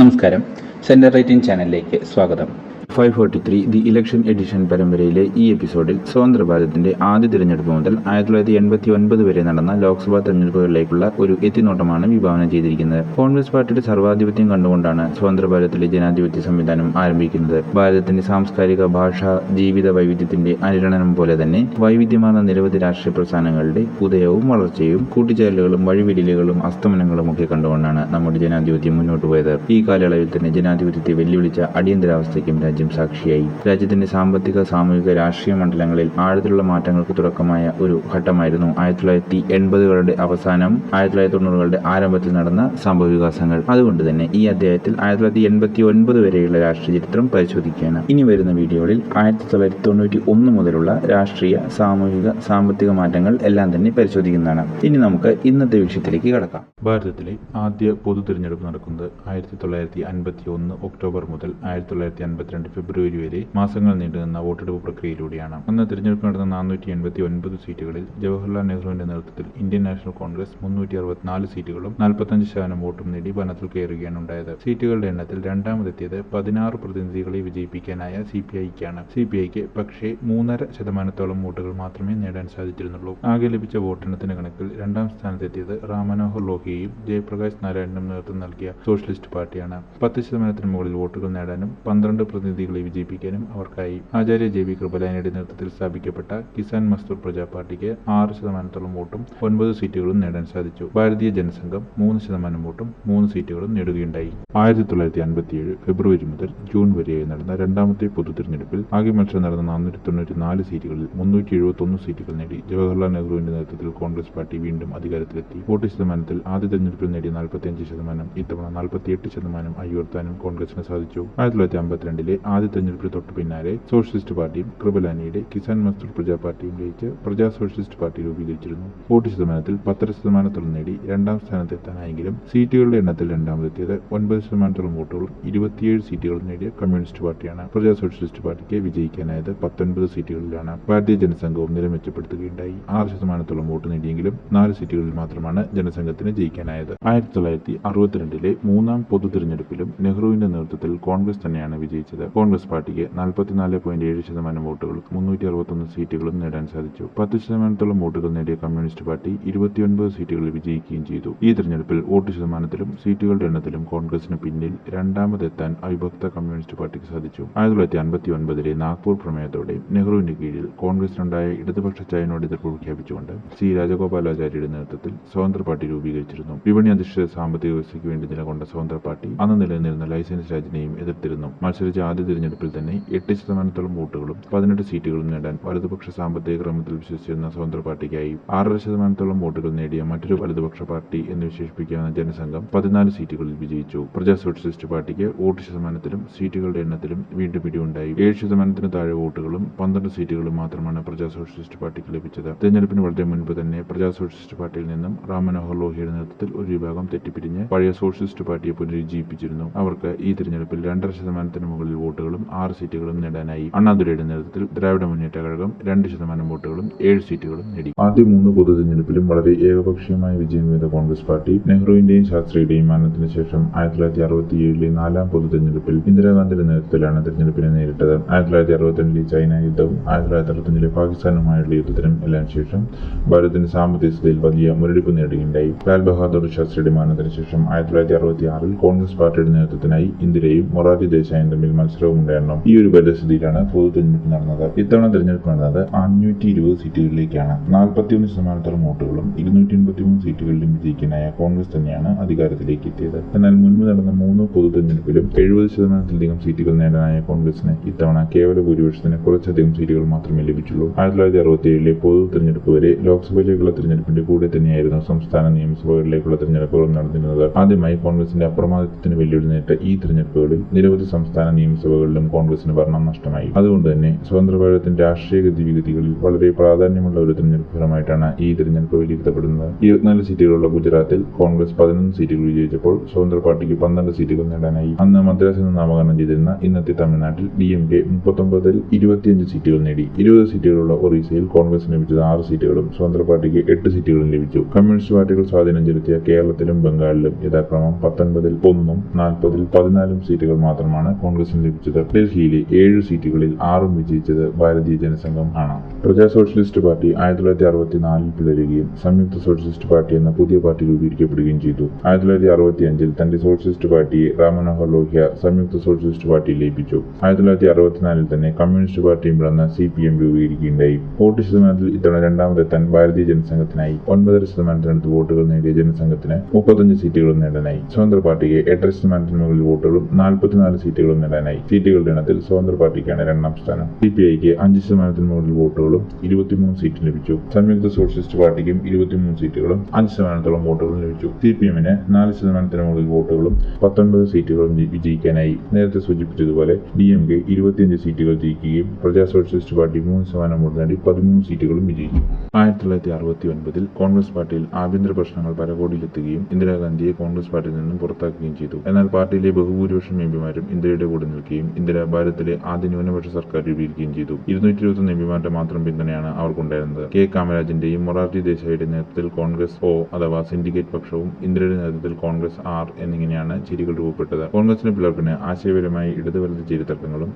നമസ്കാരം. Centre writing ചാനലിലേക്ക് സ്വാഗതം. Five forty three the election edition പരമ്പരയിലെ ഈ എപ്പിസോഡിൽ സ്വതന്ത്ര ഭാരതത്തിന്റെ ആദ്യ തിരഞ്ഞെടുപ്പ് മുതൽ ആയിരത്തി തൊള്ളായിരത്തി എൺപത്തി ഒൻപത് വരെ നടന്ന ലോക്സഭാ തെരഞ്ഞെടുപ്പുകളിലേക്കുള്ള ഒരു എത്തിനോട്ടമാണ് വിഭാവനം ചെയ്തിരിക്കുന്നത്. കോൺഗ്രസ് പാർട്ടിയുടെ സർവാധിപത്യം കണ്ടുകൊണ്ടാണ് സ്വതന്ത്ര ഭാരതത്തിലെ ജനാധിപത്യ സംവിധാനം ആരംഭിക്കുന്നത്. ഭാരതത്തിന്റെ സാംസ്കാരിക ഭാഷ ജീവിത വൈവിധ്യത്തിന്റെ അനുരണനം പോലെ തന്നെ വൈവിധ്യമാർന്ന നിരവധി രാഷ്ട്രീയ പ്രസ്ഥാനങ്ങളുടെ ഉദയവും വളർച്ചയും കൂട്ടിച്ചേരലുകളും വഴിവിടലുകളും അസ്തമനങ്ങളും ഒക്കെ കണ്ടുകൊണ്ടാണ് നമ്മുടെ ജനാധിപത്യം മുന്നോട്ട് പോയത്. ഈ കാലയളവിൽ തന്നെ ജനാധിപത്യത്തെ വെല്ലുവിളിച്ച അടിയന്തരാവസ്ഥയ്ക്കും രാജ്യം സാക്ഷിയായി. രാജ്യത്തിന്റെ സാമ്പത്തിക സാമൂഹിക രാഷ്ട്രീയ മണ്ഡലങ്ങളിൽ ആഴത്തിലുള്ള മാറ്റങ്ങൾക്ക് തുടക്കമായ ഒരു ഘട്ടമായിരുന്നു ആയിരത്തി തൊള്ളായിരത്തി എൺപതുകളുടെ അവസാനം ആയിരത്തി തൊള്ളായിരത്തി തൊണ്ണൂറുകളുടെ ആരംഭത്തിൽ നടന്ന സംഭവ വികാസങ്ങൾ. അതുകൊണ്ട് തന്നെ ഈ അധ്യായത്തിൽ ആയിരത്തി തൊള്ളായിരത്തി എൺപത്തി ഒൻപത് വരെയുള്ള രാഷ്ട്രീയ ചരിത്രം പരിശോധിക്കുകയാണ്. ഇനി വരുന്ന വീഡിയോകളിൽ ആയിരത്തി തൊള്ളായിരത്തി തൊണ്ണൂറ്റി ഒന്ന് മുതലുള്ള രാഷ്ട്രീയ സാമൂഹിക സാമ്പത്തിക മാറ്റങ്ങൾ എല്ലാം തന്നെ പരിശോധിക്കുന്നതാണ്. ഇനി നമുക്ക് ഇന്നത്തെ വിഷയത്തിലേക്ക് കടക്കാം. ഭാരതത്തിലെ ആദ്യ പൊതു തിരഞ്ഞെടുപ്പ് നടക്കുന്നത് ആയിരത്തി തൊള്ളായിരത്തി അൻപത്തി ഒന്ന് ഒക്ടോബർ മുതൽ ആയിരത്തി തൊള്ളായിരത്തി അൻപത്തിരണ്ട് ഫെബ്രുവരി വരെ മാസങ്ങൾ നീണ്ടുനിന്ന വോട്ടെടുപ്പ് പ്രക്രിയയിലൂടെയാണ്. അന്ന് തിരഞ്ഞെടുപ്പ് നടന്ന നാനൂറ്റി എൺപത്തി ഒൻപത് സീറ്റുകളിൽ ജവഹർലാൽ നെഹ്റുവിന്റെ നേതൃത്വത്തിൽ ഇന്ത്യൻ നാഷണൽ കോൺഗ്രസ് മുന്നൂറ്റി അറുപത്തിനാല് സീറ്റുകളും നാൽപ്പത്തഞ്ച് ശതമാനം വോട്ടും നേടി ഭരണത്തിൽ കയറുകയാണ് ഉണ്ടായത്. സീറ്റുകളുടെ എണ്ണത്തിൽ രണ്ടാമതെത്തിയത് പതിനാറ് പ്രതിനിധികളെ വിജയിപ്പിക്കാനായ സി പി ഐക്കാണ്. സി പി ഐക്ക് പക്ഷേ മൂന്നര ശതമാനത്തോളം വോട്ടുകൾ മാത്രമേ നേടാൻ സാധിച്ചിരുന്നുള്ളൂ. ആകെ ലഭിച്ച വോട്ടെണ്ണത്തിന്റെ കണക്കിൽ രണ്ടാം സ്ഥാനത്തെത്തിയത് റാം മനോഹർ ലോഹിയയും ജയപ്രകാശ് നാരായണനും നേതൃത്വം നൽകിയ സോഷ്യലിസ്റ്റ് പാർട്ടിയാണ്. പത്ത് ശതമാനത്തിന് മുകളിൽ വോട്ടുകൾ നേടാനും പന്ത്രണ്ട് പ്രതിനിധികളെ വിജയിപ്പിക്കാനും അവർക്കായി ആചാര്യ ജെ വി കൃപലാനിയുടെ നേതൃത്വത്തിൽ സ്ഥാപിക്കപ്പെട്ട കിസാൻ മസ്ദൂർ പ്രജാ പാർട്ടിക്ക് ആറ് ശതമാനത്തോളം വോട്ടും ഒൻപത് സീറ്റുകളും നേടാൻ സാധിച്ചു. ഭാരതീയ ജനസംഘം മൂന്ന് ശതമാനം വോട്ടും മൂന്ന് സീറ്റുകളും നേടുകയുണ്ടായി. ആയിരത്തി തൊള്ളായിരത്തി അൻപത്തിയേഴ് ഫെബ്രുവരി മുതൽ ജൂൺ വരെയായി നടന്ന രണ്ടാമത്തെ പൊതു തിരഞ്ഞെടുപ്പിൽ ആകെ മത്സരം നടന്ന നാനൂറ്റി തൊണ്ണൂറ്റി നാല് സീറ്റുകളിൽ മുന്നൂറ്റി എഴുപത്തി ഒന്ന് സീറ്റുകൾ നേടി ജവഹർലാൽ നെഹ്റുവിന്റെ നേതൃത്വത്തിൽ കോൺഗ്രസ് പാർട്ടി വീണ്ടും അധികാരത്തിലെത്തി. വോട്ട് ശതമാനത്തിൽ ആദ്യ തെരഞ്ഞെടുപ്പിൽ നേടിയ നാൽപ്പത്തിയഞ്ച് ശതമാനം ഇത്തവണ നാൽപ്പത്തിയെട്ട് ശതമാനം ഉയർത്താനും കോൺഗ്രസിന് സാധിച്ചു. ആയിരത്തി തൊള്ളായിരത്തി അമ്പത്തിരണ്ടിലെ ആദ്യ തെരഞ്ഞെടുപ്പിൽ തൊട്ടു പിന്നാലെ സോഷ്യലിസ്റ്റ് പാർട്ടിയും കൃപലാനിയുടെ കിസാൻ മസ്ദൂർ പ്രജാ പാർട്ടിയും ലയിച്ച് പ്രജാ സോഷ്യലിസ്റ്റ് പാർട്ടി രൂപീകരിച്ചിരുന്നു. വോട്ട് ശതമാനത്തിൽ പത്തര ശതമാനത്തോളം നേടി രണ്ടാം സ്ഥാനത്തെത്താനായെങ്കിലും സീറ്റുകളുടെ എണ്ണത്തിൽ രണ്ടാമതെത്തിയത് ഒൻപത് ശതമാനത്തോളം വോട്ടുകളും ഇരുപത്തിയേഴ് സീറ്റുകളും നേടിയ കമ്മ്യൂണിസ്റ്റ് പാർട്ടിയാണ്. പ്രജാ സോഷ്യലിസ്റ്റ് പാർട്ടിക്ക് വിജയിക്കാനായത് പത്തൊൻപത് സീറ്റുകളിലാണ്. ഭാരതീയ ജനസംഘവും നില മെച്ചപ്പെടുത്തുകയുണ്ടായി ആറ് ശതമാനത്തോളം വോട്ട് നേടിയെങ്കിലും നാല് സീറ്റുകളിൽ മാത്രമാണ് ജനസംഘത്തിന് ജയിക്കാനായത്. ആയിരത്തി തൊള്ളായിരത്തി അറുപത്തിരണ്ടിലെ മൂന്നാം പൊതു തിരഞ്ഞെടുപ്പിലും നെഹ്റുവിന്റെ നേതൃത്വത്തിൽ കോൺഗ്രസ് തന്നെയാണ് വിജയിച്ചത്. കോൺഗ്രസ് പാർട്ടിക്ക് നാൽപ്പത്തിനാല് പോയിന്റ് ഏഴ് ശതമാനം വോട്ടുകളും മുന്നൂറ്റി അറുപത്തൊന്ന് സീറ്റുകളും നേടാൻ സാധിച്ചു. പത്ത് ശതമാനത്തോളം വോട്ടുകൾ നേടിയ കമ്മ്യൂണിസ്റ്റ് പാർട്ടി ഇരുപത്തിയൊൻപത് സീറ്റുകളിൽ വിജയിക്കുകയും ചെയ്തു. ഈ തെരഞ്ഞെടുപ്പിൽ വോട്ട് ശതമാനത്തിലും സീറ്റുകളുടെ എണ്ണത്തിലും കോൺഗ്രസിന് പിന്നിൽ രണ്ടാമതെത്താൻ അവിഭക്ത കമ്മ്യൂണിസ്റ്റ് പാർട്ടിക്ക് സാധിച്ചു. ആയിരത്തി തൊള്ളായിരത്തി അൻപത്തി ഒൻപതിലെ നാഗ്പൂർ പ്രമേയത്തോടെ നെഹ്റുവിന്റെ കീഴിൽ കോൺഗ്രസിനുണ്ടായ ഇടതുപക്ഷ ചായനോട് എതിർപ്പ് പ്രഖ്യാപിച്ചുകൊണ്ട് സി രാജഗോപാലാചാര്യയുടെ നേതൃത്വത്തിൽ സ്വതന്ത്ര പാർട്ടി രൂപീകരിച്ചിരുന്നു. വിപണി അധിഷ്ഠിത സാമ്പത്തിക വ്യവസ്ഥയ്ക്ക് വേണ്ടി നിലകൊണ്ട സ്വതന്ത്ര പാർട്ടി അന്ന് നിലനിന്നിരുന്ന ലൈസൻസ് രാജിനെയും എതിർത്തിരുന്നു. മത്സരിച്ച ആദ്യ തിരഞ്ഞെടുപ്പിൽ തന്നെ എട്ട് ശതമാനത്തോളം വോട്ടുകളും പതിനെട്ട് സീറ്റുകളും നേടാൻ വലതുപക്ഷ സാമ്പത്തിക ക്രമത്തിൽ വിശ്വസിച്ചിരുന്ന സ്വതന്ത്ര പാർട്ടിക്കായി ആറര ശതമാനത്തോളം വോട്ടുകൾ നേടിയ മറ്റൊരു വലതുപക്ഷ പാർട്ടി എന്ന് വിശേഷിപ്പിക്കാവുന്ന ജനസംഘം പതിനാല് സീറ്റുകളിൽ വിജയിച്ചു. പ്രജാ സോഷ്യലിസ്റ്റ് പാർട്ടിക്ക് വോട്ട് ശതമാനത്തിലും സീറ്റുകളുടെ എണ്ണത്തിലും വീണ്ടും പിടിയുണ്ടായി. ഏഴ് ശതമാനത്തിന് താഴെ വോട്ടുകളും പന്ത്രണ്ട് സീറ്റുകളും മാത്രമാണ് പ്രജാ സോഷ്യലിസ്റ്റ് പാർട്ടിക്ക് ലഭിച്ചത്. തെരഞ്ഞെടുപ്പിന് വളരെ മുൻപ് തന്നെ പ്രജാ സോഷ്യലിസ്റ്റ് പാർട്ടിയിൽ നിന്നും റാം മനോഹർ ലോഹിയുടെ നേതൃത്വത്തിൽ ഒരു വിഭാഗം തെറ്റിപ്പിരിഞ്ഞ് പഴയ സോഷ്യലിസ്റ്റ് പാർട്ടിയെ പുനരുജ്ജീവിപ്പിച്ചിരുന്നു. അവർക്ക് ഈ തിരഞ്ഞെടുപ്പിൽ രണ്ടര ശതമാനത്തിന് മുകളിൽ വോട്ടുകളും ആറ് സീറ്റുകളും നേടാനായി അണ്ണാദുരയുടെ നേതൃത്വത്തിൽ ദ്രാവിഡ മുന്നേറ്റ കഴകം രണ്ട് ശതമാനം വോട്ടുകളും ഏഴ് സീറ്റുകളും നേടി. ആദ്യ മൂന്ന് പൊതുതെരഞ്ഞെടുപ്പിലും വളരെ ഏകപക്ഷീയമായ വിജയം നേടിയ കോൺഗ്രസ് പാർട്ടി നെഹ്റുവിന്റെയും ശാസ്ത്രിയുടെയും മരണത്തിന് ശേഷം ആയിരത്തി തൊള്ളായിരത്തി അറുപത്തിയേഴിലെ നാലാം പൊതു തെരഞ്ഞെടുപ്പിൽ ഇന്ദിരാഗാന്ധിയുടെ നേതൃത്വത്തിലാണ് തെരഞ്ഞെടുപ്പിനെ നേരിട്ടത്. ആയിരത്തി തൊള്ളായിരത്തി അറുപത്തിരണ്ടിലെ ചൈന യുദ്ധവും ആയിരത്തി തൊള്ളായിരത്തി അറുപത്തഞ്ചിലെ പാകിസ്ഥാനുമായുള്ള യുദ്ധത്തിനും എല്ലാം ശേഷം ഭാരതത്തിന്റെ സാമ്പത്തിക സ്ഥിതിയിൽ വലിയ മുരടിപ്പ് നേടുകയുണ്ടായി. ലാൽ ബഹാദൂർ ശാസ്ത്രിയുടെ മരണത്തിന് ശേഷം ആയിരത്തി തൊള്ളായിരത്തി അറുപത്തി കോൺഗ്രസ് പാർട്ടിയുടെ നേതൃത്വത്തിനായി ഇന്ദിരയും മൊറാർജി ദേശായും തമ്മിൽ മത്സരവും ഉണ്ടായിരുന്നു ഈ ഒരു പരിസ്ഥിതിയിലാണ് പൊതു തിരഞ്ഞെടുപ്പ് നടന്നത്. ഇത്തവണ തെരഞ്ഞെടുപ്പ് നടന്നത് അഞ്ഞൂറ്റി ഇരുപത് സീറ്റുകളിലേക്കാണ്. നാൽപ്പത്തിയൊന്ന് ശതമാനത്തോളം വോട്ടുകളും ഇരുന്നൂറ്റി എൺപത്തി മൂന്ന് സീറ്റുകളിലും വിജയിക്കാനായ കോൺഗ്രസ് തന്നെയാണ് അധികാരത്തിലേക്ക് എത്തിയത്. എന്നാൽ മുൻപ് നടന്ന മൂന്ന് പൊതു തെരഞ്ഞെടുപ്പിലും എഴുപത് ശതമാനത്തിലധികം സീറ്റുകൾ നേടാനായ കോൺഗ്രസിന് ഇത്തവണ കേവല ഭൂരിപക്ഷത്തിന് കുറച്ചധികം സീറ്റുകൾ മാത്രമേ ലഭിച്ചുള്ളൂ. ആയിരത്തി തൊള്ളായിരത്തി അറുപത്തി ഏഴിലെ പൊതു തിരഞ്ഞെടുപ്പ് വരെ ലോക്സഭയിലേക്കുള്ള തെരഞ്ഞെടുപ്പിന്റെ കൂടെ തന്നെയായിരുന്നു സംസ്ഥാന നിയമസഭകളിലേക്കുള്ള തെരഞ്ഞെടുപ്പുകൾ നടന്നിരുന്നത്. ആദ്യമായി കോൺഗ്രസിന്റെ അപ്രമാദിത്വത്തിന് വെല്ലുവിളി നേരിട്ട ഈ തെരഞ്ഞെടുപ്പുകളിൽ നിരവധി സംസ്ഥാന നിയമസഭകൾ തെരഞ്ഞെടുപ്പുകളിലും കോൺഗ്രസിന് ഭരണം നഷ്ടമായി. അതുകൊണ്ട് തന്നെ സ്വതന്ത്ര ഭാരതത്തിന്റെ രാഷ്ട്രീയ ഗതിവിഗതികളിൽ വളരെ പ്രാധാന്യമുള്ള ഒരു തെരഞ്ഞെടുപ്പ് ഫലമായിട്ടാണ് ഈ തെരഞ്ഞെടുപ്പ് വിലയിരുത്തപ്പെടുന്നത്. ഇരുപത്തിനാല് സീറ്റുകളുള്ള ഗുജറാത്തിൽ കോൺഗ്രസ് പതിനൊന്ന് സീറ്റുകൾ വിജയിച്ചപ്പോൾ സ്വതന്ത്ര പാർട്ടിക്ക് പന്ത്രണ്ട് സീറ്റുകൾ നേടാനായി. അന്ന് മദ്രാസിൽ നിന്ന് നാമകരണം ചെയ്തിരുന്ന ഇന്നത്തെ തമിഴ്നാട്ടിൽ ഡി എം കെ മുപ്പത്തൊമ്പതിൽ ഇരുപത്തിയഞ്ച് സീറ്റുകൾ നേടി. ഇരുപത് സീറ്റുകളുള്ള ഒറീസയിൽ കോൺഗ്രസിന് ലഭിച്ചത് ആറ് സീറ്റുകളും സ്വതന്ത്ര പാർട്ടിക്ക് എട്ട് സീറ്റുകളും ലഭിച്ചു. കമ്മ്യൂണിസ്റ്റ് പാർട്ടികൾ സ്വാധീനം ചെലുത്തിയ കേരളത്തിലും ബംഗാളിലും യഥാക്രമം പത്തൊൻപതിൽ ഒന്നും നാൽപ്പതിൽ പതിനാലും സീറ്റുകൾ മാത്രമാണ് കോൺഗ്രസിന് ലഭിച്ചത്. ഡൽഹിയിലെ ഏഴ് സീറ്റുകളിൽ ആറും വിജയിച്ചത് ഭാരതീയ ജനസംഘം ആണ്. പ്രജാ സോഷ്യലിസ്റ്റ് പാർട്ടി ആയിരത്തി തൊള്ളായിരത്തി അറുപത്തിനാലിൽ പിളരുകയും സംയുക്ത സോഷ്യലിസ്റ്റ് പാർട്ടി എന്ന പുതിയ പാർട്ടി രൂപീകരിക്കപ്പെടുകയും ചെയ്തു. ആയിരത്തി തൊള്ളായിരത്തി അറുപത്തി അഞ്ചിൽ തന്റെ സോഷ്യലിസ്റ്റ് പാർട്ടിയെ റാം മനോഹർ ലോഹ്യ സംയുക്ത സോഷ്യലിസ്റ്റ് പാർട്ടി ലയിപ്പിച്ചു. ആയിരത്തി തൊള്ളായിരത്തി അറുപത്തിനാലിൽ തന്നെ കമ്മ്യൂണിസ്റ്റ് പാർട്ടിയും പിളർന്ന് സി പി എം രൂപീകരിക്കുകയുണ്ടായി. വോട്ട് ശതമാനത്തിൽ ഇത്തവണ രണ്ടാമതെത്താൻ ഭാരതീയ ജനസംഘത്തിനായി ഒൻപതര ശതമാനത്തിനടുത്ത് വോട്ടുകൾ നേടിയ ജനസംഘത്തിന് മുപ്പത്തഞ്ച് സീറ്റുകളും നേടാനായി. സ്വതന്ത്ര പാർട്ടിക്ക് എട്ടര ശതമാനത്തിന് മുകളിൽ വോട്ടുകളും നാൽപ്പത്തിനാല് സീറ്റുകളും നേടാനായി. സീറ്റുകളുടെ എണ്ണത്തിൽ സ്വതന്ത്ര പാർട്ടിക്കാണ് രണ്ടാം സ്ഥാനം. സി പി ഐക്ക് അഞ്ച് ശതമാനത്തിന് മുകളിൽ വോട്ടുകളും ഇരുപത്തിമൂന്ന് സീറ്റും ലഭിച്ചു. സംയുക്ത സോഷ്യലിസ്റ്റ് പാർട്ടിക്കും ഇരുപത്തിമൂന്ന് സീറ്റുകളും അഞ്ച് ശതമാനത്തോളം വോട്ടുകളും ലഭിച്ചു. സി പി എമ്മിന് നാല് ശതമാനത്തിന് മുകളിൽ വോട്ടുകളും പത്തൊൻപത് സീറ്റുകളും ജയി- വിജയിക്കാനായി നേരത്തെ സൂചിപ്പിച്ചതുപോലെ ഡി എം കെ ഇരുപത്തിയഞ്ച് സീറ്റുകൾ ജയിക്കുകയും പ്രജാ സോഷ്യലിസ്റ്റ് പാർട്ടി മൂന്ന് ശതമാനം വോട്ട് നേടി പതിമൂന്ന് സീറ്റുകളും വിജയിച്ചു. ആയിരത്തി തൊള്ളായിരത്തി അറുപത്തി ഒൻപതിൽ കോൺഗ്രസ് പാർട്ടിയിൽ ആഭ്യന്തര പ്രശ്നങ്ങൾ പരകോടിയിലെത്തുകയും ഇന്ദിരാഗാന്ധിയെ കോൺഗ്രസ് പാർട്ടിയിൽ നിന്നും പുറത്താക്കുകയും ചെയ്തു. എന്നാൽ പാർട്ടിയിലെ ബഹുഭൂരിപക്ഷം എംപിമാരും ഇന്ദിരയുടെ കൂടെ നിൽക്കുകയും ഇന്ദിര ഭാരതത്തിലെ ആദ്യ ന്യൂനപക്ഷ സർക്കാർ രൂപീകരിക്കുകയും ചെയ്തു. ഇരുന്നൂറ്റി ഇരുപത്തൊന്ന് എംപിമാരുടെ മാത്രം പിന്തുണയാണ് അവർക്കുണ്ടായിരുന്നത്. കെ കാമരാജിന്റെയും മൊറാർജി ദേശായിയുടെ നേതൃത്വത്തിൽ കോൺഗ്രസ് ഒ അഥവാ സിൻഡിക്കേറ്റ് പക്ഷവും ഇന്ദിരയുടെ നേതൃത്വത്തിൽ കോൺഗ്രസ് ആർ എന്നിങ്ങനെയാണ് ചേരികൾ രൂപപ്പെട്ടത്. കോൺഗ്രസിന്റെ പിളർപ്പിന് ആശയപരമായി ഇടത് വലത്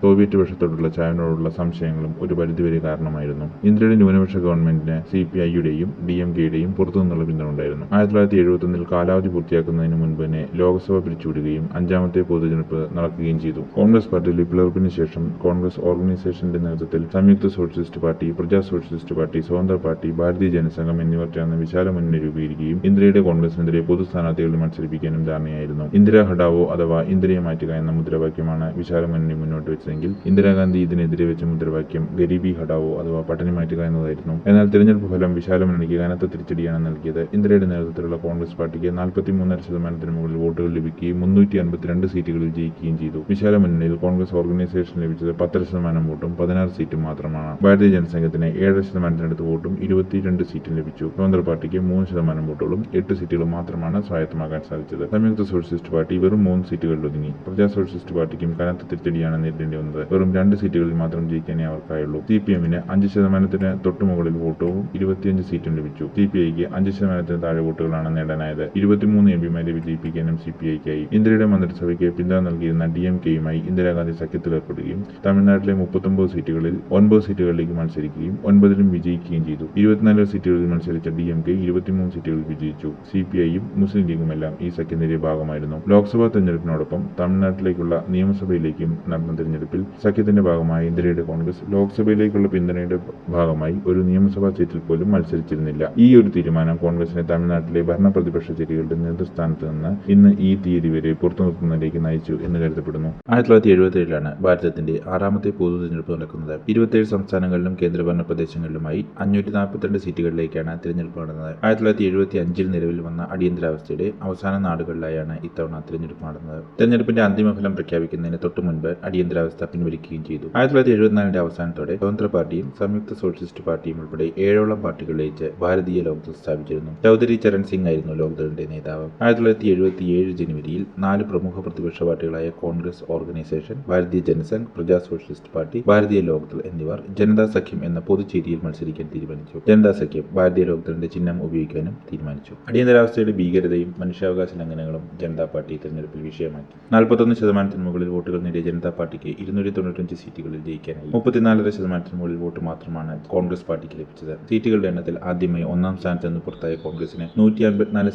സോവിയറ്റ് പക്ഷത്തോടുള്ള ചായനോടുള്ള സംശയങ്ങളും ഒരു പരിധിവരെ കാരണമായിരുന്നു. ഇന്ദിരയുടെ ന്യൂനപക്ഷ ഗവൺമെന്റിന് സി പി ഐയുടെയും ഡി എം കെയുടെയും പുറത്തുനിന്നുള്ള പിന്തുണ ഉണ്ടായിരുന്നു. ആയിരത്തി തൊള്ളായിരത്തി എഴുപത്തൊന്നിൽ കാലാവധി പൂർത്തിയാക്കുന്നതിന് മുൻപ് തന്നെ ലോക്സഭ പിരിച്ചുവിടുകയും അഞ്ചാമത്തെ പൊതുതെരഞ്ഞെടുപ്പ് നടക്കുകയും ചെയ്തു. കോൺഗ്രസ് പാർട്ടിയിലെ വിപ്ലവത്തിന് ശേഷം കോൺഗ്രസ് ഓർഗനൈസേഷന്റെ നേതൃത്വത്തിൽ സംയുക്ത socialist party Praja socialist party Swatantra party Bharatiya Jana Sangh എന്നിവർ ചേർന്ന് വിശാല മുന്നണി രൂപീകരിക്കുകയും ഇന്ദിരയുടെ കോൺഗ്രസിനെതിരെ പൊതു സ്ഥാനാർത്ഥികളെ മത്സരിപ്പിക്കാനും ധാരണയായിരുന്നു. ഇന്ദിര ഹഡാവോ അഥവാ ഇന്ദിരയെ മാറ്റുക എന്ന മുദ്രാവാക്യമാണ് വിശാല മുന്നണി മുന്നോട്ട് വെച്ചതെങ്കിൽ ഇന്ദിരാഗാന്ധി ഇതിനെതിരെ വെച്ച മുദ്രാവാക്യം ഗരീബി ഹഡാവോ അഥവാ പട്ടിണി മാറ്റുക എന്നതായിരുന്നു. എന്നാൽ തിരഞ്ഞെടുപ്പ് ഫലം വിശാല മുന്നണിക്ക് കനത്ത തിരിച്ചടിയാണ് നൽകിയത്. ഇന്ദിരയുടെ നേതൃത്വത്തിലുള്ള കോൺഗ്രസ് പാർട്ടിക്ക് നാൽപ്പത്തി മൂന്നര ശതമാനത്തിന് മുകളിൽ വോട്ടുകൾ ലഭിക്കുകയും മുന്നൂറ്റി അൻപത്തിരണ്ട് സീറ്റുകളിൽ ജയിക്കുകയും ചെയ്തു. വിശാല മുന്നണിയിൽ കോൺഗ്രസ് ഓർഗനൈസേഷൻ ലഭിച്ചത് പത്തര ശതമാനം വോട്ടും പതിനാറ് സീറ്റും മാത്രമാണ്. ഭാരതീയ ജനസംഘത്തിന് ഏഴര ശതമാനത്തിനടുത്ത് വോട്ടും ഇരുപത്തിരണ്ട് സീറ്റും ലഭിച്ചു. സ്വതന്ത്ര പാർട്ടിക്ക് മൂന്ന് ശതമാനം വോട്ടുകളും എട്ട് സീറ്റുകളും മാത്രമാണ് സ്വായത്തമാക്കാൻ സാധിച്ചത്. സംയുക്ത സോഷ്യലിസ്റ്റ് പാർട്ടി വെറും മൂന്ന് സീറ്റുകളിൽ ഒതുങ്ങി. പ്രജാ സോഷ്യലിസ്റ്റ് പാർട്ടിക്കും കനത്ത തിരിച്ചടിയാണ് നേരിടേണ്ടി വന്നത്. വെറും രണ്ട് സീറ്റുകളിൽ മാത്രം ജയിക്കാനേ അവർക്കായുള്ളൂ. സി പി എമ്മിന് അഞ്ച് ശതമാനത്തിന് തൊട്ടുമുകളിൽ വോട്ടും ഇരുപത്തിയഞ്ച് സീറ്റും ലഭിച്ചു. സി പി ഐക്ക് അഞ്ച് ശതമാനത്തിന് താഴെ വോട്ടുകളാണ് നേടാനായത്. ഇരുപത്തിമൂന്ന് എം പിമാരെ വിജയിപ്പിക്കാനും സി പി ഐക്കായി ഇന്ദിരയുടെ മന്ത്രിസഭയ്ക്ക് പിന്തുണ നൽകിയിരുന്ന ഡി എം കെയുമായി ഇന്ദിരാഗാന്ധി സഖ്യത്തിലേർപ്പെടുകയും തമിഴ്നാട്ടിലെ മുപ്പത്തൊമ്പത് സീറ്റുകളിൽ ഒൻപത് സീറ്റുകളിലേക്ക് മത്സരിക്കുകയും ഒൻപതിലും വിജയിക്കുകയും ചെയ്തു. ഇരുപത്തിനാല് സീറ്റുകളിൽ മത്സരിച്ച ഡി എം കെ ഇരുപത്തിമൂന്ന് സീറ്റുകളിൽ വിജയിച്ചു. സി പി ഐയും മുസ്ലിം ലീഗുമെല്ലാം ഈ സഖ്യത്തിന്റെ ഭാഗമായിരുന്നു. ലോക്സഭാ തെരഞ്ഞെടുപ്പിനോടൊപ്പം തമിഴ്നാട്ടിലേക്കുള്ള നിയമസഭയിലേക്കും നടന്ന തെരഞ്ഞെടുപ്പിൽ സഖ്യത്തിന്റെ ഭാഗമായ ഇന്ദിരയുടെ കോൺഗ്രസ് ലോക്സഭയിലേക്കുള്ള പിന്തുണയുടെ ഭാഗമായി ഒരു നിയമസഭാ സീറ്റിൽ പോലും മത്സരിച്ചിരുന്നില്ല. ഈ ഒരു തീരുമാനം കോൺഗ്രസിനെ തമിഴ്നാട്ടിലെ ഭരണ പ്രതിപക്ഷ ചേരികളുടെ നേതൃസ്ഥാനത്ത് നിന്ന് ഇന്ന് ഈ തീയതി വരെ പുറത്തു നിർത്തുന്നതിലേക്ക് നയിച്ചു എന്ന് കരുതപ്പെടുന്നു. ആയിരത്തി തൊള്ളായിരത്തി എഴുപത്തി ഏഴിലാണ് ഭാരതത്തിന്റെ ആറാമത്തെ പൊതു തിരഞ്ഞെടുപ്പ് നടക്കുന്നത്. ഇരുപത്തിയേഴ് സംസ്ഥാനങ്ങളിലും കേന്ദ്രഭരണ പ്രദേശങ്ങളിലുമായി അഞ്ഞൂറ്റി നാൽപ്പത്തിരണ്ട് സീറ്റുകളിലേക്കാണ് തിരഞ്ഞെടുപ്പ് നടന്നത്. ആയിരത്തി തൊള്ളായിരത്തി എഴുപത്തി അഞ്ചിൽ നിലവിൽ വന്ന അടിയന്തരാവസ്ഥയുടെ അവസാന നാടുകളിലായാണ് ഇത്തവണ തിരഞ്ഞെടുപ്പ് നടന്നത്. തെരഞ്ഞെടുപ്പിന്റെ അന്തിമ ഫലം പ്രഖ്യാപിക്കുന്നതിന് തൊട്ടു മുൻപ് അടിയന്തരാവസ്ഥ പിൻവലിക്കുകയും ചെയ്തു. ആയിരത്തി തൊള്ളായിരത്തി എഴുപത്തിനാലിന്റെ അവസാനത്തോടെ സ്വതന്ത്ര പാർട്ടിയും സംയുക്ത സോഷ്യലിസ്റ്റ് പാർട്ടിയും ഉൾപ്പെടെ ഏഴോളം പാർട്ടികൾ ലയിച്ച് ഭാരതീയ ലോക്ദൾ സ്ഥാപിച്ചിരുന്നു. ചൗധരി ചരൺ സിംഗ് ആയിരുന്നു ലോക്ദളിന്റെ നേതാവ്. ആയിരത്തി തൊള്ളായിരത്തി എഴുപത്തി ഏഴ് ജനുവരിയിൽ നാല് പ്രമുഖ പ്രതിപക്ഷ പാർട്ടികളായ കോൺഗ്രസ് ഓർഗനൈസേഷൻ ഭാരതീയ ജനസൻ പ്രജാ സോഷ്യലിസ്റ്റ് പാർട്ടി ഭാരതീയ ലോക്ദൾ എന്നിവർ ജനതാ സഖ്യം എന്ന പൊതുചേരിയിൽ മത്സരിക്കാൻ തീരുമാനിച്ചു. ജനതാ സഖ്യം ഭാരതീയ ലോക്ദളിന്റെ ചിഹ്നം ഉപയോഗിക്കാനും തീരുമാനിച്ചു. അടിയന്തരാവസ്ഥയുടെ ഭീകരതയും മനുഷ്യാവകാശ ലംഘനങ്ങളും ജനതാ പാർട്ടി തെരഞ്ഞെടുപ്പിൽ വിഷയമാക്കി നാൽപ്പത്തൊന്ന് ശതമാനത്തിന് മുകളിൽ വോട്ടുകൾ നേടിയ ജനതാ പാർട്ടിക്ക് ഇരുന്നൂറ്റി തൊണ്ണൂറ്റഞ്ച് സീറ്റുകളിൽ ജയിക്കാനായി. മുപ്പത്തിനാലര ശതമാനത്തിന് മുകളിൽ വോട്ട് മാത്രമാണ് കോൺഗ്രസ് പാർട്ടിക്ക് ലഭിച്ചത്. സീറ്റുകളുടെ എണ്ണത്തിൽ ആദ്യമായി ഒന്നാം സ്ഥാനത്ത് നിന്ന് പുറത്തായ കോൺഗ്രസിന് നൂറ്റി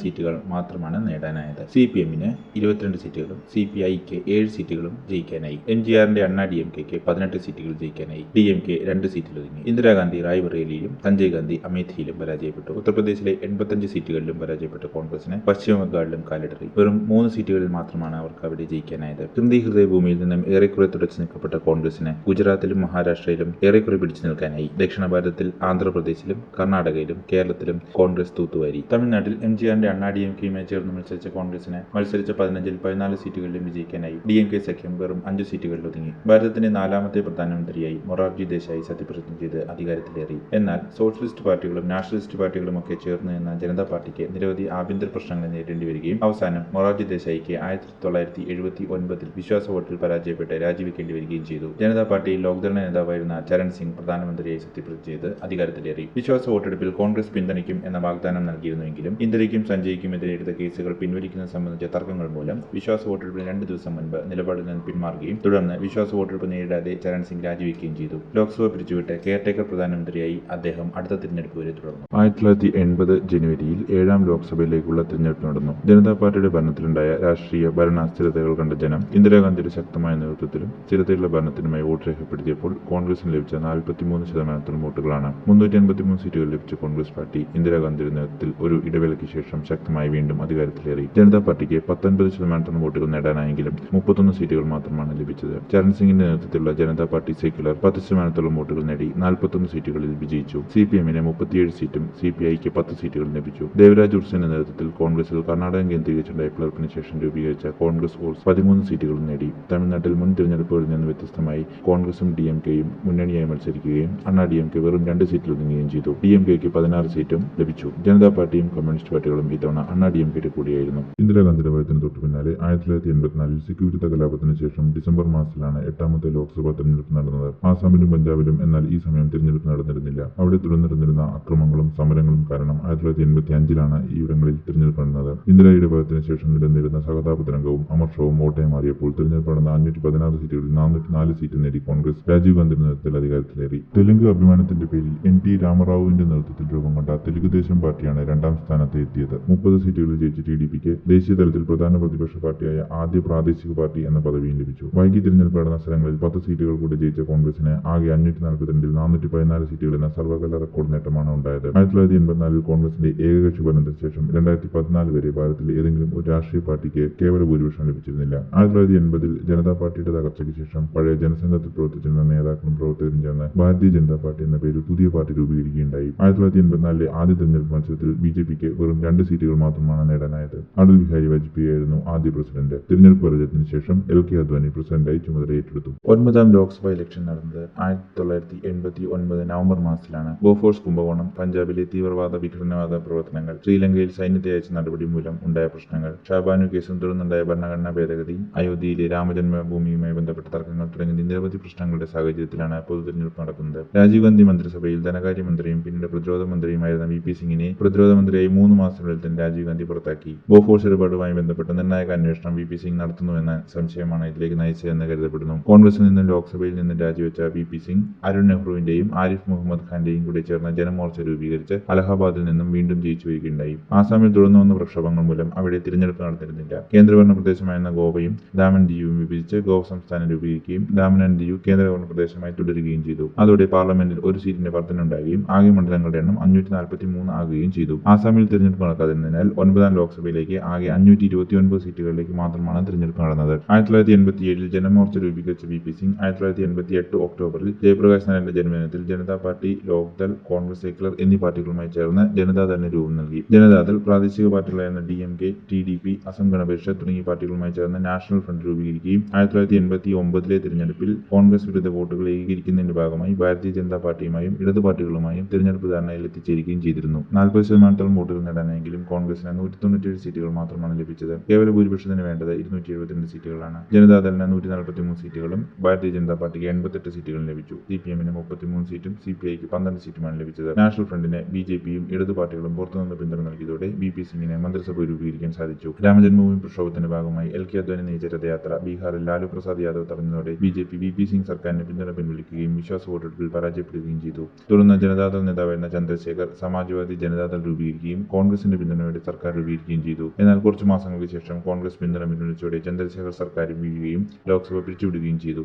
സീറ്റുകൾ മാത്രമാണ് നേടാനായത്. സി പി എമ്മിന് ഇരുപത്തിരണ്ട് സീറ്റുകളും സി പി ഐക്ക് ഏഴ് സീറ്റുകളും ജയിക്കാനായി. എം ജി ആറിന്റെ അണ്ണാ ഡി എം കെക്ക് പതിനെട്ട് സീറ്റുകൾ ജയിക്കാനായി ഡി എം കെ രണ്ട് സീറ്റിൽ ഒതുങ്ങി ഇന്ദിരാഗാന്ധി റായ്ബറേലിയിലും സഞ്ജയ് ഗാന്ധി അമേഠിയിലും പരാജയപ്പെട്ടു. ഉത്തർപ്രദേശിലെ എൺപത്തഞ്ച് സീറ്റുകളിലും പരാജയപ്പെട്ട കോൺഗ്രസിന് പശ്ചിമ ബംഗാളിലും കാലിടറി. വെറും മൂന്ന് സീറ്റുകളിൽ മാത്രമാണ് അവർക്ക് അവിടെ ജയിക്കാനായത്. ഹിന്ദി ഹൃദയഭൂമിയിൽ നിന്നും ഏറെക്കുറെ തുടച്ചു നിൽക്കപ്പെട്ട കോൺഗ്രസിന് ഗുജറാത്തിലും മഹാരാഷ്ട്രയിലും ഏറെക്കുറെ പിടിച്ചു നിൽക്കാനായി. ദക്ഷിണ ഭാരതത്തിൽ ആന്ധ്രാപ്രദേശിലും കർണാടകയിലും കേരളത്തിലും കോൺഗ്രസ് തൂത്തുവാരി. തമിഴ്നാട്ടിൽ എം ജി ആറിന്റെ അണ്ണാ ഡി എം കെയുമായി ചേർന്ന് മത്സരിച്ച കോൺഗ്രസിന് മത്സരിച്ച പതിനഞ്ചിൽ പതിനാല് സീറ്റുകളിലും വിജയിക്കാനായി. ഡി എം കെ സഖ്യം വെറും അഞ്ച് സീറ്റുകളിൽ ഒതുങ്ങി. ഭാരതത്തിന്റെ നാലാമത്തെ പ്രധാനമന്ത്രിയായി മൊറാർജി ദേശായി സത്യപ്രതിജ്ഞ ചെയ്ത് അധികാരത്തിലേറി. എന്നാൽ സോഷ്യലിസ്റ്റ് പാർട്ടികളും നാഷണലിസ്റ്റ് പാർട്ടികളും ഒക്കെ ചേർന്ന് നിന്ന ജനതാ പാർട്ടിക്ക് നിരവധി ആഭ്യന്തര പ്രശ്നങ്ങൾ നേരിടേണ്ടി വരികയും അവസാനം മൊറാർജി ദേശായിക്ക് ആയിരത്തി തൊള്ളായിരത്തി എഴുപത്തി ഒൻപതിൽ വിശ്വാസ വോട്ടിൽ പരാജയപ്പെട്ട് രാജിവെക്കേണ്ടി വരികയും ചെയ്തു. ജനതാ പാർട്ടി ലോക്ദള നേതാവായിരുന്ന ചരൺ സിംഗ് പ്രധാനമന്ത്രിയായി സത്യപ്രതിജ്ഞ ചെയ്ത് അധികാരത്തിലേറി. വിശ്വാസ വോട്ടെടുപ്പിൽ കോൺഗ്രസ് പിന്തുണയ്ക്കും എന്ന വാഗ്ദാനം നൽകിയിരുന്നുവെങ്കിലും ഇന്ദിരയ്ക്കും സഞ്ജയ്ക്കും എതിരെ എടുത്ത കേസുകൾ പിൻവലിക്കുന്നത് സംബന്ധിച്ച തർക്കങ്ങൾ മൂലം വിശ്വാസ വോട്ടെടുപ്പിന് രണ്ട് ദിവസം മുൻപ് നിലപാടിൽ നിന്ന് പിന്മാറുകയും തുടർന്ന് വിശ്വാസ വോട്ടെടുപ്പ് നേരിടാതെ ചരൺ സിംഗ് രാജിവെക്കുകയും ചെയ്തു. ലോക്സഭ പിരിച്ചുവിട്ട് കെയർടേക്കർ പ്രധാനമന്ത്രിയായി അദ്ദേഹം അടുത്ത തിരഞ്ഞെടുപ്പ് വരെ തുടർന്നു. ആയിരത്തി തൊള്ളായിരത്തി എൺപത് ജനുവരിയിൽ ഏഴാം ലോക്സഭയിലേക്കുള്ള തിരഞ്ഞെടുപ്പ് നടന്നു. ജനതാ പാർട്ടിയുടെ ഭരണത്തിലുണ്ടായ രാഷ്ട്രീയ ഭരണ അസ്ഥിരതകൾ കണ്ട ജനം ഇന്ദിരാഗാന്ധിയുടെ ശക്തമായ നേതൃത്വത്തിലും സ്ഥിരതയുള്ള ഭരണത്തിനുമായി വോട്ട് രേഖപ്പെടുത്തിയപ്പോൾ കോൺഗ്രസിന് ലഭിച്ച നാൽപ്പത്തിമൂന്ന് ശതമാനത്തോളം വോട്ടുകളാണ് മുന്നൂറ്റി അൻപത്തിമൂന്ന് സീറ്റുകൾ ലഭിച്ച കോൺഗ്രസ് പാർട്ടി ഇന്ദിരാഗാന്ധിയുടെ നേതൃത്വത്തിൽ ഒരു ഇടവേളയ്ക്ക് ശേഷം ശക്തമായി വീണ്ടും അധികാരത്തിലേറി. ജനതാ പാർട്ടിക്ക് പത്തൊൻപത് ശതമാനത്തോളം വോട്ടുകൾ നേടാനായെങ്കിലും മുപ്പത്തൊന്ന് സീറ്റുകൾ മാത്രമാണ് ലഭിച്ചത്. ചരൺ സിംഗിന്റെ നേതൃത്വത്തിലുള്ള ജനതാ പാർട്ടി സെക്യുലർ പത്ത് ശതമാനത്തോളം വോട്ടുകൾ നേടി നാൽപ്പത്തൊന്ന് സീറ്റുകളിൽ വിജയിച്ചു. സി പി എമ്മിന് മുപ്പത്തിയേഴ് സീറ്റും സി പി ഐക്ക് പത്ത് സീറ്റുകൾ ലഭിച്ചു. ദേവരാജ് ഉർസിന്റെ നേതൃത്വത്തിൽ കോൺഗ്രസിൽ കർണാടകം കേന്ദ്രീകരിച്ചുണ്ടായ പിളർപ്പിന് ശേഷം രൂപീകരിച്ച കോൺഗ്രസ് ഫോഴ്സ് പതിമൂന്ന് സീറ്റുകളും നേടി. തമിഴ്നാട്ടിൽ മുൻ തിരഞ്ഞെടുപ്പുകളിൽ നിന്ന് വ്യത്യസ്തമായി കോൺഗ്രസും ഡി എം കെയും മുന്നണിയായി മത്സരിക്കുകയും അണ്ണാ ഡി എം കെ വെറും രണ്ട് സീറ്റിൽ ഒതുങ്ങുകയും ചെയ്തു. ഡി എം കെക്ക് പതിനാറ് സീറ്റും ലഭിച്ചു. ജനതാ പാർട്ടിയും കമ്മ്യൂണിസ്റ്റ് പാർട്ടികളും ഇത്തവണ അണ്ണാ ഡി എം കെയുടെ കൂടിയായിരുന്നു. ഇന്ദിരാഗാന്ധിയുടെ വയത്തിന് തൊട്ടു പിന്നാലെ ആയിരത്തി തൊള്ളായിരത്തി എൺപത്തിനാലിൽ വിരുദ്ധ കലാപത്തിന് ശേഷം ഡിസംബർ മാസത്തിലാണ് എട്ടാമത്തെ ലോക്സഭാ തെരഞ്ഞെടുപ്പ് നടന്നത്. ആസാമിലും പഞ്ചാബിലും എന്നാൽ ഈ സമയം തിരഞ്ഞെടുപ്പ് നടന്നിരുന്നില്ല. അവിടെ തുടർന്നിരുന്നിരുന്ന അക്രമങ്ങളും സമരങ്ങളും കാരണം ആയിരത്തി തൊള്ളായിരത്തി എൺപത്തി അഞ്ചിലാണ് ഇവിടങ്ങളിൽ തിരഞ്ഞെടുപ്പ് നടന്നത്. ഇന്ദിരായുടെ ഭരണത്തിന് ശേഷം നിലനിന്നിരുന്ന സഹതാപ തരംഗവും അമർഷവും വോട്ടായി മാറിയപ്പോൾ തിരഞ്ഞെടുപ്പ് നടന്ന അഞ്ഞൂറ്റി പതിനാറ് സീറ്റുകളിൽ നാനൂറ്റി നാല് സീറ്റ് നേടി കോൺഗ്രസ് രാജീവ് ഗാന്ധിയുടെ നേതൃത്വത്തിൽ അധികാരത്തിലേറി. തെലുങ്ക് അഭിമാനത്തിന്റെ പേരിൽ എൻ ടി രാമറാവുവിന്റെ നേതൃത്വത്തിൽ രൂപം കൊണ്ട തെലുഗുദേശം പാർട്ടിയാണ് രണ്ടാം സ്ഥാനത്ത് എത്തിയത്. മുപ്പത് സീറ്റുകളിൽ ജയിച്ച ടി ഡി പിക്ക് ദേശീയ തലത്തിൽ പ്രധാന പ്രതിപക്ഷ പാർട്ടിയായ ആദ്യ പ്രാദേശിക പാർട്ടി എന്ന പദവിയും ലഭിച്ചു. വൈകി തിരഞ്ഞെടുപ്പ് സ്ഥലങ്ങളിൽ പത്ത് സീറ്റുകൾ കൂടി ജയിച്ച കോൺഗ്രസിന് ആകെ അഞ്ഞൂറ്റി നാൽപ്പത്തിരണ്ടിൽ നാനൂറ്റി പതിനാല് സീറ്റുകൾ എന്ന സർവകല റെക്കോർഡ് നേട്ടമാണ് ഉണ്ടായത്. ആയിരത്തി തൊള്ളായിരത്തി എൺപത്തിനാലിൽ കോൺഗ്രസിന്റെ ഏകകക്ഷി ഭരണത്തിന് ശേഷം രണ്ടായിരത്തി പതിനാല് വരെ ഭാരതത്തിൽ ഏതെങ്കിലും ഒരു രാഷ്ട്രീയ പാർട്ടിക്ക് കേവല ഭൂരിപക്ഷം ലഭിച്ചിരുന്നില്ല. ആയിരത്തി തൊള്ളായിരത്തി എൺപതിൽ ജനതാ പാർട്ടിയുടെ തകർച്ചയ്ക്ക് ശേഷം പഴയ ജനസംഘത്തിൽ പ്രവർത്തിച്ചിരുന്ന നേതാക്കളും പ്രവർത്തകരും ചേർന്ന് ഭാരതീയ ജനതാ പാർട്ടി എന്ന പേരിൽ പുതിയ പാർട്ടി രൂപീകരിക്കുകയുണ്ടായി. ആയിരത്തി തൊള്ളായിരത്തി എൺപത്തിനാലിലെ ആദ്യ തെരഞ്ഞെടുപ്പ് മത്സരത്തിൽ ബി ജെ പിക്ക് വെറും രണ്ട് സീറ്റുകൾ മാത്രമാണ് നേടാനായത്. അടൽ ബിഹാരി വാജ്പേയി ആയിരുന്നു ആദ്യ പ്രസിഡന്റ്. തിരഞ്ഞെടുപ്പ് പരാജയത്തിന് ശേഷം എൽ കെ അദ്വാനി പ്രസിഡന്റായി ചുമതല ഏറ്റെടുത്തു ഒൻപതാം ലോക്സഭാ ഇലക്ഷൻ നടന്നത് ആയിരത്തി തൊള്ളായിരത്തി എൺപത്തി ഒൻപത് നവംബർ മാസത്തിലാണ്. ബോഫോഴ്സ് കുംഭകോണം പഞ്ചാബിലെ തീവ്രവാദ വിഘടനവാദ പ്രവർത്തനങ്ങൾ ശ്രീലങ്കയിൽ സൈന്യത്തെ അയച്ച നടപടി മൂലം ഉണ്ടായ പ്രശ്നങ്ങൾ ഷാബാനു കേസും തുടർന്നുണ്ടായ ഭരണഘടനാ ഭേദഗതി അയോധ്യയിലെ രാമജന്മഭൂമിയുമായി ബന്ധപ്പെട്ട തർക്കങ്ങൾ തുടങ്ങിയ നിരവധി പ്രശ്നങ്ങളുടെ സാഹചര്യത്തിലാണ് പൊതു തെരഞ്ഞെടുപ്പ് നടക്കുന്നത്. രാജീവ് ഗാന്ധി മന്ത്രിസഭയിൽ ധനകാര്യമന്ത്രിയും പിന്നീട് പ്രതിരോധ മന്ത്രിയുമായിരുന്ന വി പി സിംഗിനെ പ്രതിരോധ മന്ത്രിയായി മൂന്ന് മാസത്തിനുള്ളിൽ തന്നെ രാജീവ് ഗാന്ധി പുറത്താക്കി. ബോഫോഴ്സ് ഇടപാടുമായി ബന്ധപ്പെട്ട നിർണായക അന്വേഷണം വി പി സിംഗ് നടത്തുന്നുവെന്ന സംശയമാണ് ഇതിലേക്ക് നയിച്ചതെന്ന് കരുതപ്പെടുന്നു. കോൺഗ്രസിൽ നിന്നും ലോക്സഭയിൽ നിന്ന് രാജിവെച്ച വി പി സിംഗ് അരുൺ നെഹ്റുവിന്റെയും ആരിഫ് മുഹമ്മദ് ഖാന്റെയും കൂടി ചേർന്ന ജനമോർച്ച രൂപീകരിച്ച് അലഹാബാദിൽ നിന്നും വീണ്ടും ജയിച്ചു വരികയുണ്ടായി. ആസാമിൽ തുടർന്നു വന്ന പ്രക്ഷോഭങ്ങൾ മൂലം അവിടെ തിരഞ്ഞെടുപ്പ് നടന്നിരുന്നില്ല. കേന്ദ്രഭരണ പ്രദേശമായിരുന്ന ഗോവയും ദാമൻ ദിയുവും വിഭജിച്ച് ഗോവ സംസ്ഥാനം രൂപീകരിക്കുകയും ദാമൻ ആൻഡ് ദിയു കേന്ദ്രഭരണ പ്രദേശമായി തുടരുകയും ചെയ്തു. അതോടെ പാർലമെന്റിൽ ഒരു സീറ്റിന്റെ വർധനയുണ്ടാകുകയും ആകെ മണ്ഡലങ്ങളുടെ എണ്ണം അഞ്ഞൂറ്റി നാൽപ്പത്തി മൂന്ന് ആകുകയും ചെയ്തു. ആസാമിൽ തിരഞ്ഞെടുപ്പ് നടക്കാതിരുന്നതിനാൽ ഒൻപതാം ലോക്സഭയിലേക്ക് ആകെ അഞ്ഞൂറ്റി ഇരുപത്തി ഒൻപത് സീറ്റുകളിലേക്ക് മാത്രമാണ് തിരഞ്ഞെടുപ്പ് നടന്നത്. ആയിരത്തി തൊള്ളായിരത്തി എൺപത്തി ഏഴിൽ ജനമോർച്ച രൂപീകരിച്ച വി പി സിംഗ് ആയിരത്തി തൊള്ളായിരത്തി എൺപത്തി എട്ട് ഒക്ടോബറിൽ ജയപ്രകാശ് നാരായണന്റെ ജന്മദിനത്തിൽ Janata party Lok Dal Congress secular എന്നീ പാർട്ടികളുമായി ചേർന്ന് ജനതാദളിന് രൂപം നൽകി. ജനതാദൾ പ്രാദേശിക പാർട്ടികളായിരുന്ന D M K T D P Assam Gana Parishad തുടങ്ങിയ പാർട്ടികളുമായി ചേർന്ന് നാഷണൽ ഫ്രണ്ട് രൂപീകരിക്കുകയും ആയിരത്തി തൊള്ളായിരത്തി എൺപത്തി ഒമ്പതിലെ തിരഞ്ഞെടുപ്പിൽ കോൺഗ്രസ് വിരുദ്ധ വോട്ടുകൾ ഏകീകരിക്കുന്നതിന്റെ ഭാഗമായി ഭാരതീയ ജനതാ പാർട്ടിയുമായും ഇടതു പാർട്ടികളുമായും തിരഞ്ഞെടുപ്പ് ധാരണയിൽ എത്തിച്ചേരുകയും ചെയ്തിരുന്നു. നാൽപ്പത് ശതമാനത്തോളം വോട്ടുകൾ നേടാനെങ്കിലും കോൺഗ്രസിന് നൂറ്റി തൊണ്ണൂറ്റിയേഴ് സീറ്റുകൾ മാത്രമാണ് ലഭിച്ചത്. കേവല ഭൂരിപക്ഷത്തിന് വേണ്ടത് ഇരുന്നൂറ്റി എഴുപത്തിരണ്ട് സീറ്റുകളാണ്. ജനതാദളിന് നൂറ്റി നാൽപ്പത്തി മൂന്ന് സീറ്റുകളും ഭാരതീയ ജനതാ പാർട്ടിക്ക് എൺപത്തെട്ട് സീറ്റുകളും ലഭിച്ചു. സി പി എമ്മിന് മുപ്പത്തിമൂന്ന് സീറ്റും സി പി ഐക്ക് പന്ത്രണ്ട് സീറ്റുമാണ് ലഭിച്ചത്. നാഷണൽ ഫ്രണ്ടിന് ബി ജെ പിയും ഇടതു പാർട്ടികളും പുറത്തുനിന്ന് പിന്തുണ നൽകിയതോടെ ബി പി സിംഗിനെ മന്ത്രിസഭ രൂപീകരിക്കാൻ സാധിച്ചു. രാമജന്മഭൂമി പ്രക്ഷോഭത്തിന്റെ ഭാഗമായി എൽ കെ അദ്വാനി നയിച്ച രഥയാത്ര ബീഹാറിൽ Lalu Prasad Yadav തടഞ്ഞതോടെ B J P B P Singh സർക്കാരിന് പിന്തുണ പിൻവലിക്കുകയും വിശ്വാസ വോട്ടെടുപ്പിൽ പരാജയപ്പെടുകയും ചെയ്തു. തുടർന്ന് ജനതാദൾ നേതാവായിരുന്ന ചന്ദ്രശേഖർ സമാജ്വാദി ജനതാദൾ രൂപീകരിക്കുകയും കോൺഗ്രസിന്റെ പിന്തുണയോടെ സർക്കാർ രൂപീകരിക്കുകയും ചെയ്തു. എന്നാൽ കുറച്ചു മാസങ്ങൾക്ക് ശേഷം കോൺഗ്രസ് പിന്തുണ പിൻവലിച്ചതോടെ ചന്ദ്രശേഖർ സർക്കാർ വീഴുകയും ലോക്സഭ പിരിച്ചുവിടുകയും ചെയ്തു.